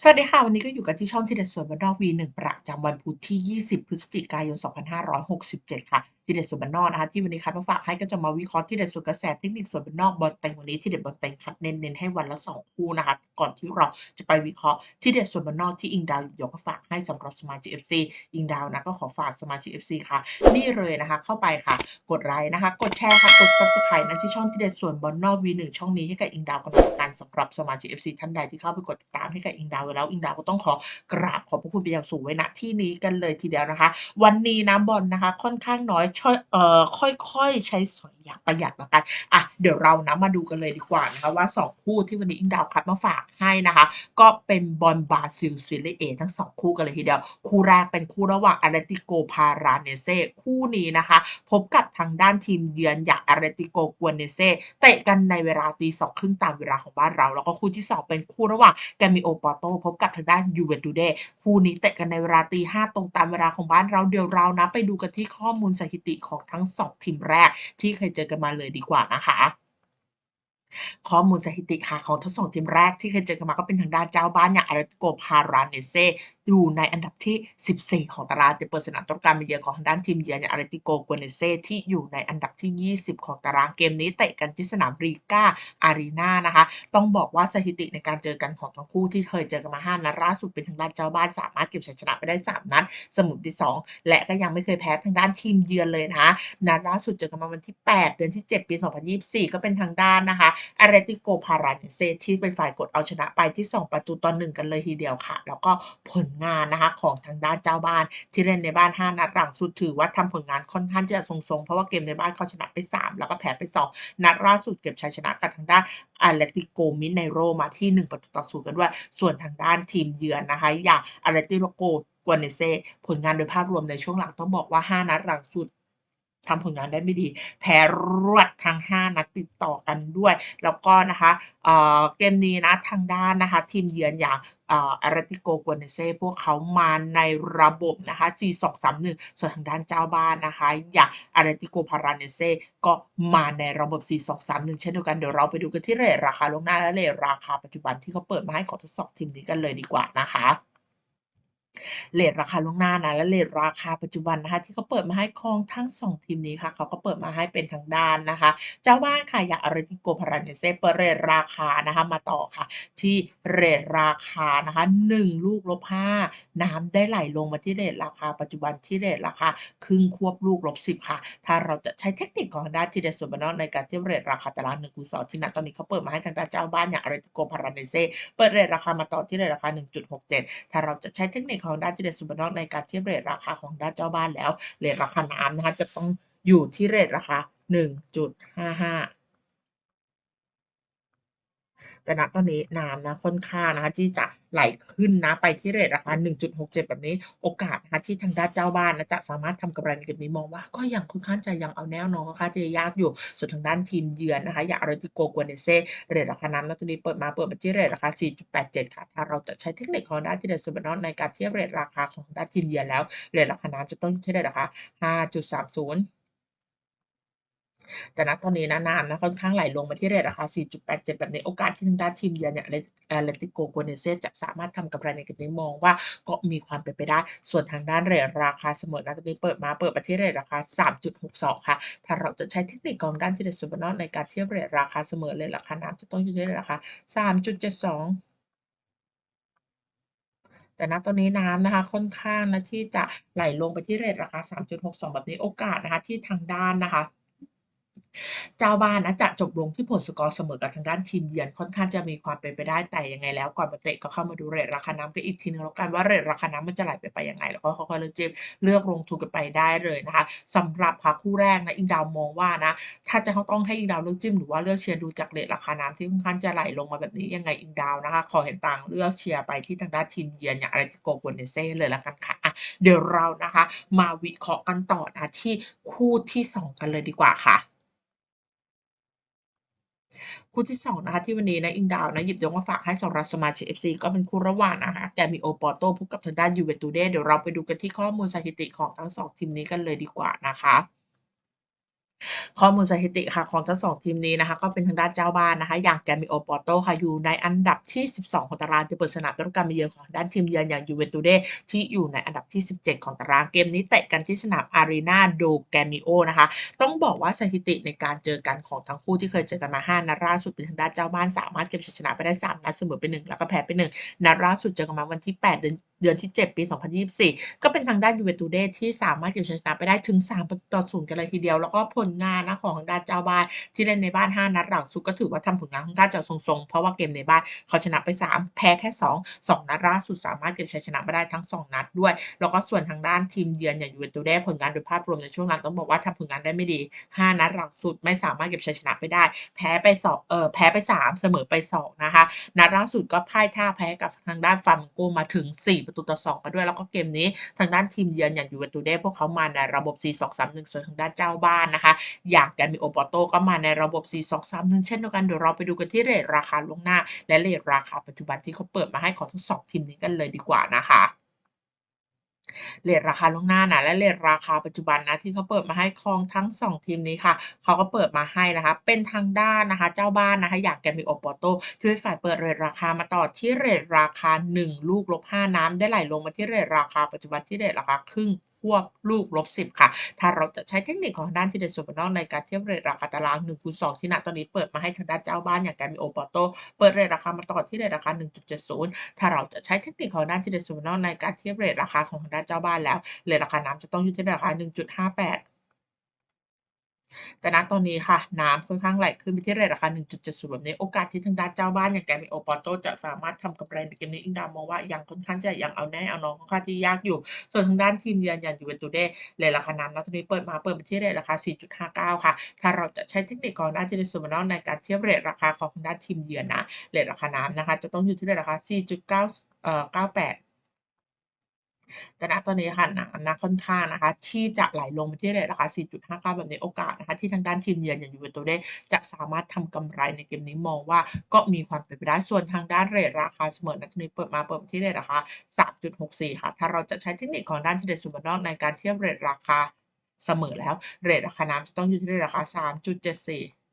สวัสดีค่ะ วันนี้ก็อยู่กันที่ช่องทีเด็ดสวนบ้านนอก V1 ประจำวันพุธที่ 20 พฤศจิกายน 2567 ค่ะทีเด็ดสวนบ้านนอกนะคะที่วันนี้คัดมาฝากให้ก็จะมาวิเคราะห์ที่เด็ดสวนกระแสเทคนิคสวนบ้านนอกบอลเต็งวันนี้ที่เด็ดบอลเต็งคัดเน้นๆให้วันละ 2 คู่นะคะก่อนที่เราจะไปวิเคราะห์ที่เด็ดสวนบ้านนอกที่อิงดาวยกมาฝากให้สำหรับสมาชิก FC อิงดาวนะก็ขอฝากสมาชิก FC ค่ะ นี่เลยนะคะเข้าไปค่ะ กดไลค์นะคะ กดแชร์ค่ะกด Subscribe นะที่ช่องทีเด็ดส่วนบอลนอก V1 ช่องนี้ให้กับอิงดาวกันหน่อยกันสำหรับสมาชิก FC ท่านใดที่เข้าไปกดติดตามให้กับอิงดาวไว้แล้วอิงดาวก็ต้องขอกราบขอบพระคุณเป็นอย่างสูงไว้ณที่นี้กันเลยทีเดียวนะคะ วันนี้นะบอลนะคะ ค่อนข้างน้อยช่อยเอ่อค่อยๆ ใช้สอยอย่างประหยัดละกันอะเดี๋ยวเรานะมาดูกันเลยดีกว่านะคะว่า 2 คู่ที่วันนี้อิงดาวคัดมาฝากให้นะคะ ก็เป็นบอลบาซิลซีเรียเอทั้ง 2 คู่กันเลยทีเดียว คู่แรกเป็นคู่ระหว่างอาร์เรติโกพาราเนเซ่คู่นี้นะคะ พบกับทางด้านทีมเยือนอย่างอาร์เรติโกกวนเนเซ่เตะกันในเวลาตีสองครึ่งตามเวลาของบ้านเรา แล้วก็คู่ที่ 2 เป็นคู่ระหว่างแกมิโอปอโตพบกับทางด้านยูเวนตูเดคู่นี้เตะกันในเวลาตีห้าตรงตามเวลาของบ้านเราเดี๋ยวเรานะไปดูกันที่ข้อมูลสถิติของทั้ง 2 ทีมแรกที่เคยเจอกันมาเลยดีกว่านะคะ ข้อมูลสถิติค่ะของทั้งสองทีมแรกที่เคยเจอกันมาก็เป็นทางด้านเจ้าบ้านอย่างอาร์ติโกพาราเนเซอยู่ในอันดับที่ 14 ของตารางแต่เปิดสนามต้นการมาเยือนของทางด้านทีมเยือนอย่างอาร์ติโกกวนเนเซที่อยู่ในอันดับที่ 20 ของตารางเกมนี้เตะกันที่สนามรีกาอารีนานะคะ ต้องบอกว่าสถิติในการเจอกันของทั้งคู่ที่เคยเจอกันมา5นัดล่าสุดเป็นทางด้านเจ้าบ้านสามารถเก็บชัยชนะไปได้ 3 นัดสมุทรที่2และก็ยังไม่เคยแพ้ทางด้านทีมเยือนเลยนะคะนัดล่าสุดเจอกันมาวันที่ 8 เดือนที่ 7 ปี 2024 ก็เป็นทางด้านนะคะอาร์เรติโกพาราเนเซที่เป็นฝ่ายกดเอาชนะไปที่ 2 ประตูต่อ1กันเลยทีเดียวค่ะ แล้วก็ผลงานนะคะของทางด้านเจ้าบ้านที่เล่นในบ้าน 5 นัดหลังสุดถือว่าทำผลงานค่อนข้างจะทรงๆ เพราะว่าเกมในบ้านเขาชนะไป 3 แล้วก็แพ้ไป 2 นัดล่าสุดเก็บชัยชนะกับทางด้านอาร์เรติโกมิเนโรมาที่ 1 ประตูต่อศูนย์กันด้วย ส่วนทางด้านทีมเยือนนะคะอย่างอาร์เรติโกกวนเนเซผลงานโดยภาพรวมในช่วงหลังต้องบอกว่า 5 นัดหลังสุด ทำผลงานได้ไม่ดี แพ้รวดทั้ง 5 นัดติดต่อกันด้วย แล้วก็นะคะเเกมนี้นะทางด้านนะคะ ทีมเยือนอย่างอาร์ติโกกวนเนเซ่พวกเขามาในระบบนะคะ 4-2-3-1 ส่วนทางด้านเจ้าบ้านนะคะ อย่างอาร์ติโกพาราเนเซ่ก็มาในระบบ 4-2-3-1 เช่นเดียวกัน เดี๋ยวเราไปดูกันที่เรทราคาลวงหน้าและเรทราคาปัจจุบันที่เขาเปิดมาให้ขอทั้งสองทีมนี้กันเลยดีกว่านะคะ เรทราคาล่วงหน้านะและเรทราคาปัจจุบันนะคะ ที่เขาเปิดมาให้ของทั้ง 2 ทีมนี้ค่ะเขาก็เปิดมาให้เป็นทางด้านนะคะ เจ้าบ้านค่ะอย่างอาร์เรติโกพารานเซเปิดเรทราคานะคะมาต่อค่ะ ที่เรทราคานะคะ 1 ลูกลบ5น้ำได้ไหลลงมาที่เรทราคา ปัจจุบันที่เรทราคาครึ่งควบลูกลบ10ค่ะ ถ้าเราจะใช้เทคนิคของด้านที่เดส่วนบานอกในการเทียบเรทราคาตาราง1คูณ2ที่ณตอนนี้เขาเปิดมาให้ทางด้านเจ้าบ้านอย่างอาร์เรติโกพารานเซเปิดเรทราคามาต่อที่เรทราคา 1.67 ถ้าเราจะใช้เทคนิคของด้านที่เดส่วนบานอกในการเทียบเรทราคาของด้านเจ้าบ้านแล้วเรทราคาน้ำนะคะจะต้องอยู่ที่เรทราคา 1.55 แต่ณตอนนี้น้ำนะค่อนข้างนะคะที่จะไหลขึ้นนะไปที่เรทราคา 1.67 แบบนี้โอกาสนะคะที่ทางด้านเจ้าบ้านนะจะสามารถทำกำไรในเกมนี้มองว่าก็ยังค่อนข้างจะยังเอาแน่นอนค่อนข้างจะยากอยู่ส่วนทางด้านทีมเยือนนะคะ อย่างอาร์ติโกกวนเนเซ่เรทราคาน้ำณตอนนี้เปิดมาเปิดมาที่เรทราคา 4.87 ค่ะถ้าเราจะใช้เทคนิคของด้านที่เดสเบนอลในการเทียบเรทราคาของด้านทีมเยือนแล้วเรทราคาน้ำจะต้องอยู่ที่เรทราคา 5.30 แต่ณตอนนี้นะน้ำนะค่อนข้างไหลลงมาที่เรทราคา 4.87 แบบนี้โอกาสที่ทางด้านทีมเยือนอย่างอาร์เรติโกโกเนเซจะสามารถทำกำไรในกมนี้มองว่าก็มีความเป็นไปได้ ส่วนทางด้านเรทราคาเสมอณตอนนี้เปิดมาเปิดมาที่เรทราคา 3.62 ค่ะ ถ้าเราจะใช้เทคนิคของด้านที่เดสเบนอลในการเทียบเรทราคาเสมอเรทราคาน้ำจะต้องอยู่ที่รทราคา 3.72แต่ณตอนนี้น้ำนะคะค่อนข้างนะที่จะไหลลงไปที่เรทราคา 3.62 แบบนี้โอกาสนะคะที่ทางด้านนะคะ เจ้าบ้านนะจะจบลงที่ผลสกอร์เสมอกับทางด้านทีมเยือนค่อนข้างจะมีความเป็นไปได้แต่ยังไงแล้วก่อนมาเตะก็เข้ามาดูเรทราคาน้ำกันอีกทีนึงแล้วกันว่าเรทราคาน้ำมันจะไหลไปไปยังไง แล้วก็ค่อยๆเลือกเจมเลือกลงทุนกันไปได้เลยนะคะสำหรับพาคู่แรกนะอิงดาวมองว่านะถ้าจะต้องให้อิงดาวเลือกจิ้มหรือว่าเลือกเชียร์ดูจากเรทราคาน้ำที่ค่อนข้างจะไหลลงมาแบบนี้ยังไงอิงดาวนะคะ ขอเห็นต่างเลือกเชียร์ไปที่ทางด้านทีมเยือนอย่างอาร์ติโกกวนเนเซ่เลยละกันค่ะอะเดี๋ยวเรานะคะ มาวิเคราะห์กันต่อนะที่คู่ที่ 2 กันเลยดีกว่าค่ะ คู่ที่2นะคะที่วันนี้นะอิงดาวนะหยิบยกมาฝากให้สำหรับสมาชิก FC ก็เป็นคู่ระหว่างนะคะแกมิโอปอโต้พบกับทางด้านยูเวนตูเดเดี๋ยวเราไปดูกันที่ข้อมูลสถิติของทั้ง 2 ทีมนี้กันเลยดีกว่านะคะ ข้อมูลสถิติค่ะของทั้ง2ทีมนี้นะคะก็เป็นทางด้านเจ้าบ้านนะคะ อย่าง Gremio Porto ค่ะอยู่ในอันดับที่ 12 ของตารางจะเปิดสนามด้วยการมาเยือนของด้านทีมเยือนอย่าง Juventude ที่อยู่ในอันดับที่ 17 ของตารางเกมนี้เตะกันที่สนาม Arena do Gremio นะคะ ต้องบอกว่าสถิติในการเจอกันของทั้งคู่ที่เคยเจอกันมา 5นัดล่าสุดเป็นทางด้านเจ้าบ้านสามารถเก็บชัยชนะไปได้ 3 นัดเสมอไป1แล้วก็แพ้ไป1นัดล่าสุดเจอกันมาวันที่ 8 เดือน เดือนที่ 7 ปี 2024 ก็เป็นทางด้าน Juventude ที่สามารถเก็บชัยชนะไปได้ถึง3ประตูต่อ0กันเลยทีเดียว แล้วก็ผลงานนะของดานเจ้าบ้านที่เล่นในบ้าน 5 นัดหลังสุดก็ถือว่าทำผลงานค่อนข้างจะทรงๆ เพราะว่าเกมในบ้านเขาชนะไป 3 แพ้แค่ 2 2 นัดล่าสุดสามารถเก็บชัยชนะมาได้ทั้ง 2 นัดด้วย แล้วก็ส่วนทางด้านทีมเยือนอย่าง Juventude ผลงานโดยภาพรวมในช่วงหลังต้องบอกว่าทำผลงานได้ไม่ดี 5 นัดหลังสุดไม่สามารถเก็บชัยชนะไปได้ แพ้ไป2เออแพ้ไป 3 เสมอไป 2 นะคะ นัดล่าสุดก็พ่ายท่าแพ้กับทางด้านฟาร์มโกมาถึง4ประตูต่อ2ไปด้วยแล้วก็เกมนี้ทางด้านทีมเยือนอย่างยูเวนตุเดพวกเขามาในระบบ 4-2-3-1ส่วนทางด้านเจ้าบ้านนะคะ อย่างแกมิโอปอโตก็มาในระบบ 4-2-3-1 เช่นเดียวกันเดี๋ยวเราไปดูกันที่เรทราคาล่วงหน้า และเรทราคาปัจจุบันที่เขาเปิดมาให้ของทั้งสองทีมนี้กันเลยดีกว่านะคะ เลทราคาล่วงหน้านะและเลทราคาปัจจุบันนะที่เขาเปิดมาให้คลองทั้ง 2 ทีมนี้ค่ะเขาก็เปิดมาให้นะคะ เป็นทางด้านนะคะ เจ้าบ้านนะคะ อยากแกมิโอปอโตช่วยฝ่ายเปิดเรทราคามาต่อที่เรทราคา 1 ลูกลบ5น้ำได้ไหลลงมาที่เรทราคาปัจจุบันที่เรทราคาครึ่ง วบลูกลบ10 ค่ะ ถ้าเราจะใช้เทคนิคของด้านที่เด็ดสุดนอกในการเทียบเรทราคาตาราง1คูณ2ที่ณตอนนี้เปิดมาให้ทางด้านเจ้าบ้านอย่างแกมิโอปอโตเปิดเรทราคามาต่อที่เรทราคา 1.70 ถ้าเราจะใช้เทคนิคของด้านที่เด็ดสุดนอกในการเทียบเรทราคาของทางด้านเจ้าบ้านแล้วเรทราคาน้ำจะต้องอยู่ที่ราคา 1.58 แต่ณตอนนี้ค่ะ น้ำค่อนข้างไหลขึ้นไปที่เรทราคา 1.70 แบบนี้โอกาสที่ทางด้านเจ้าบ้านอย่างแกรมิโอปอโตจะสามารถทำกำไรในเกมนี้อิงดาวมองว่ายังค่อนข้างจะยังเอาแน่เอานอนค่อนข้างที่ยากอยู่ ส่วนทางด้านทีมเยือนอย่างยูเวนตุเดเรทราคาน้ำณตอนนี้เปิดมาเปิดไปที่เรทราคา 4.59 ค่ะ ถ้าเราจะใช้เทคนิคของด้านเจเนซูมานอลในการเทียบเรทราคาของทางด้านทีมเยือนนะเรทราคาน้ำนะคะ จะต้องอยู่ที่เรทราคา 4.9 เอ่อ 98 แต่ณตอนนี้ค่ะน้ำนะค่อนข้างนะคะ ที่จะไหลลงไปที่เรทราคา 4.59 แบบนี้โอกาสนะคะ ที่ทางด้านทีมเยือนอย่างยูเวนตุเดจะสามารถทำกำไรในเกมนี้มองว่าก็มีความเป็นไปได้ส่วนทางด้านเรทราคาเสมอณตอนนี้เปิดมาเปิดที่เรทราคา 3.64 ค่ะ ถ้าเราจะใช้เทคนิคของด้านที่เดซูมานอลในการเทียบเรทราคาเสมอแล้ว เรทราคาน้ำจะต้องอยู่ที่เรทราคา 3.74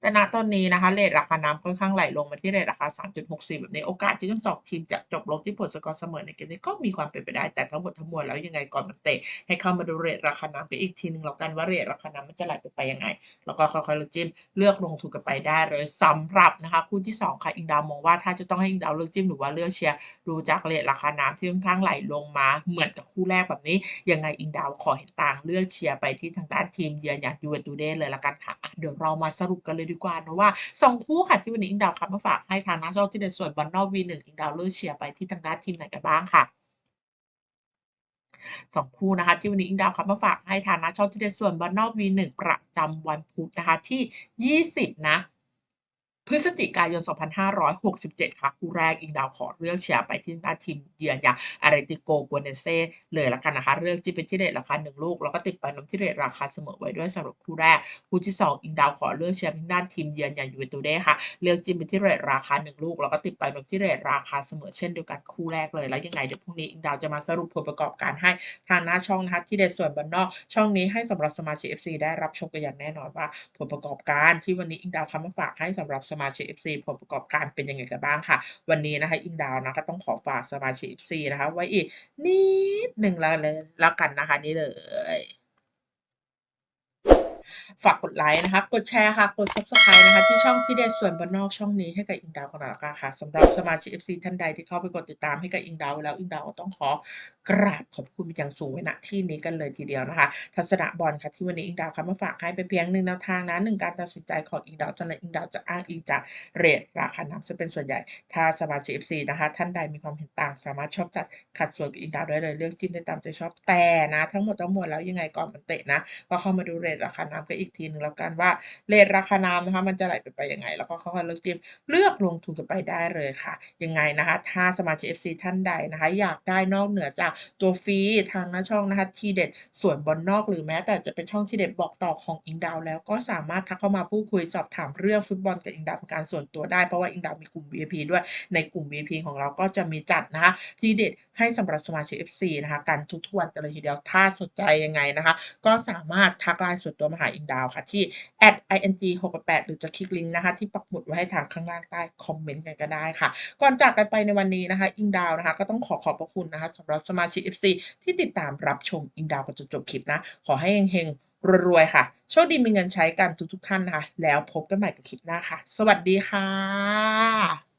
แต่ณตอนนี้นะคะเรทราคาน้ำค่อนข้างไหลลงมาที่เรทราคา 3.64 แบบนี้โอกาสที่ทั้ง2ทีมจะจบลงที่ผลสกอร์เสมอในเกมนี้ก็มีความเป็นไปได้ แต่ทั้งหมดทั้งมวลแล้วยังไงก่อนมันเตะให้เข้ามาดูเรทราคาน้ำกันอีกทีหนึ่งแล้วกันว่าเรทราคาน้ำมันจะไหลไปยังไง แล้วก็ค่อยๆเลือกจิ้มเลือกลงทุนกันไปได้เลยสำหรับนะคะคู่ที่ 2 ค่ะอิงดาวมองว่าถ้าจะต้องให้อิงดาวเลือกจิ้มหรือว่าเลือกเชียร์ดูจากเรทราคาน้ำที่ค่อนข้างไหลลงมาเหมือนกับคู่แรกแบบนี้ยังไงอิงดาวขอเห็นต่างเลือกเชียร์ไปที่ทางด้านทีมเยือนอย่างยูเวนตุเดเลยละกันค่ะเดี๋ยวเรามาสรุปกันเลยดีกว่านะว่า 2 คู่ค่ะที่วันนี้อิงดาวคับมาฝากให้ทางนักชอบที่เด็ดส่วนบอลนอก V1 อิงดาวเลือกเชียร์ไปที่ทางด้านทีมไหนกันบ้างค่ะสองคู่นะคะที่วันนี้อิงดาวคับมาฝากให้ทางนักชอบที่เด็ดส่วนบอลนอก V1 ประจำวันพุธนะคะที่ 20 นะ พฤศจิกายน 2567 ค่ะ คู่แรกอิงดาวขอเลือกเชียร์ไปที่หน้าทีมเยือนอย่างอาร์ติโกกัวเนเซ่เลยละกันนะคะ เลือกที่เป็นที่เรทราคา 1 ลูก แล้วก็ติดไปนมที่เรทราคาเสมอไว้ด้วยสำหรับคู่แรก คู่ที่ 2 อิงดาวขอเลือกเชียร์ที่ด้านทีมเยือนอย่างยูเวนตุเดค่ะ เลือกจิ้มเป็นที่เรทราคา 1 ลูก แล้วก็ติดไปนมที่เรทราคาเสมอเช่นเดียวกันคู่แรกเลย แล้วยังไงเดี๋ยวพรุ่งนี้อิงดาวจะมาสรุปผลประกอบการให้ทางหน้าช่องนะคะที่เด็ดส่วนบอลนอก ช่องนี้ให้สำหรับสมาชิก FC ได้รับชมกันอย่างแน่นอนว่า ผลประกอบการที่วันนี้อิงดาวทำมาฝากให้สำหรับสมาชิก FC ผลประกอบการเป็นยังไงกันบ้างค่ะ วันนี้นะคะอิงดาวนะก็ต้องขอฝากสมาชิก FC นะคะ ไว้อีกนิดหนึ่งแล้วเลยแล้วกันนะคะนี่เลยฝากกดไลค์นะคะ กดแชร์ค่ะ กด Subscribe นะคะ ที่ช่องที่เด็ดส่วนบนนอกช่องนี้ให้กับอิงดาวกันแล้วกันค่ะสำหรับสมาชิก FC ท่านใดที่เข้าไปกดติดตามให้กับอิงดาวแล้วอิงดาวก็ต้องขอกราบขอบคุณอย่างสูงไว้ณที่นี้กันเลยทีเดียวนะคะ ทัศนะบอลค่ะที่วันนี้อิงดาวค่ะมาฝากให้เป็นเพียงหนึ่งแนวทางนะหนึ่งการตัดสินใจของอิงดาวเท่านั้อิงดาวจะอ้างอิงจากเรทราคาน้ำซึ่งเป็นส่วนใหญ่ ถ้าสมาชิก FC นะคะท่านใดมีความเห็นต่างสามารถชอบจัดขัดส่วนกับอิงดาวได้เลยเลือกจิ้มได้ตามใจชอบแต่นะ ทั้งหมดทั้งมวลแล้วยังไงก่อนมันเตะนะก็เข้ามาดูเรทราคาน้ำกันอีกทีหนึ่งแล้วกันว่าเรทราคาน้ำนะคะมันจะไหลไปไปยังไง แล้วก็ค่อยๆเลือกจิ้มเลือกลงทุนกันไปได้เลยค่ะ ยังไงนะคะ ถ้าสมาชิก FC ท่านใดนะคะ อยากได้นอกเหนือจากตัวฟรีทางหน้าช่องนะคะทีเด็ดส่วนบอลนอกหรือแม้แต่จะเป็นช่องทีเด็ดบอกต่อของอิงดาวแล้วก็สามารถทักเข้ามาพูดคุยสอบถามเรื่องฟุตบอลกับอิงดาวเป็นการส่วนตัวได้เพราะว่าอิงดาวมีกลุ่ม VIP ด้วยในกลุ่ม VIP ของเราก็จะมีจัดนะคะทีเด็ดให้สำหรับสมาชิก FC นะคะกันทุกๆวันกันเลยทีเดียวถ้าสนใจยังไงนะคะ ก็สามารถทักไลน์ส่วนตัวมาหาอิงดาวค่ะที่ @ing 6 8หรือจะคลิกลิงก์นะคะที่ปักหมุดไว้ให้ทางข้างล่างใต้คอมเมนต์กันก็ได้ค่ะ ก่อนจากกันไปในวันนี้นะคะ อิงดาวนะคะ ก็ต้องขอขอบพระคุณนะคะสำหรับสมามาชิก FC ที่ติดตามรับชมอิงดาวกันจนจบคลิปนะ ขอให้เฮงๆรวยๆค่ะ โชคดีมีเงินใช้กันทุกๆท่านนะคะ แล้วพบกันใหม่กับคลิปหน้าค่ะ สวัสดีค่ะ